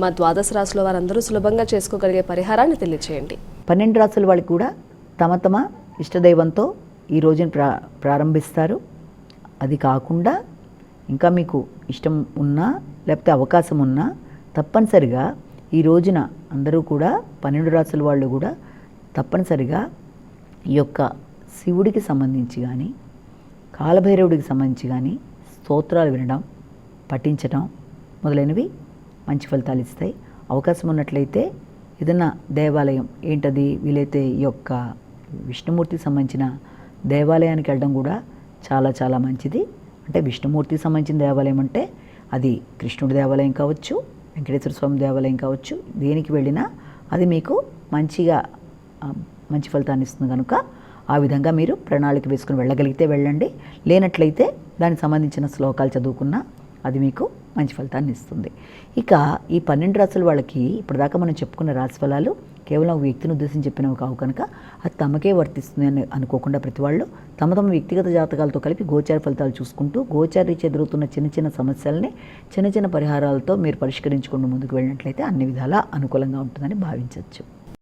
మా ద్వాదశ రాశుల వారందరూ సులభంగా చేసుకోగలిగే పరిహారాన్ని తెలియచేయండి. పన్నెండు రాసుల వాళ్ళు కూడా తమ తమ ఇష్టదైవంతో ఈ రోజుని ప్రా ప్రారంభిస్తారు. అది కాకుండా ఇంకా మీకు ఇష్టం ఉన్నా లేకపోతే అవకాశం ఉన్నా తప్పనిసరిగా ఈ రోజున అందరూ కూడా పన్నెండు రాసుల వాళ్ళు కూడా తప్పనిసరిగా ఈ యొక్క శివుడికి సంబంధించి కానీ కాలభైరవుడికి సంబంధించి కానీ స్తోత్రాలు వినడం పఠించడం మొదలైనవి మంచి ఫలితాలు ఇస్తాయి. అవకాశం ఉన్నట్లయితే ఏదైనా దేవాలయం ఏంటది? వీలైతే ఈ యొక్క విష్ణుమూర్తికి సంబంధించిన దేవాలయానికి వెళ్ళడం కూడా చాలా చాలా మంచిది. అంటే విష్ణుమూర్తికి సంబంధించిన దేవాలయం అంటే అది కృష్ణుడి దేవాలయం కావచ్చు వెంకటేశ్వర స్వామి దేవాలయం కావచ్చు దేనికి వెళ్ళినా అది మీకు మంచిగా మంచి ఫలితాన్ని ఇస్తుంది కనుక ఆ విధంగా మీరు ప్రణాళిక వేసుకుని వెళ్ళగలిగితే వెళ్ళండి. లేనట్లయితే దానికి సంబంధించిన శ్లోకాలు చదువుకున్నా అది మీకు మంచి ఫలితాన్ని ఇస్తుంది. ఇక ఈ పన్నెండు రాసుల వాళ్ళకి ఇప్పటిదాకా మనం చెప్పుకున్న రాశి ఫలాలు కేవలం ఒక వ్యక్తిని ఉద్దేశించి చెప్పినవి కావు కనుక అది తమకే వర్తిస్తుంది అని అనుకోకుండా ప్రతి వాళ్ళు తమ తమ వ్యక్తిగత జాతకాలతో కలిపి గోచార ఫలితాలు చూసుకుంటూ గోచారి ఎదురవుతున్న చిన్న చిన్న సమస్యల్ని చిన్న చిన్న పరిహారాలతో మీరు పరిష్కరించుకుంటూ ముందుకు వెళ్ళినట్లయితే అన్ని విధాలా అనుకూలంగా ఉంటుందని భావించవచ్చు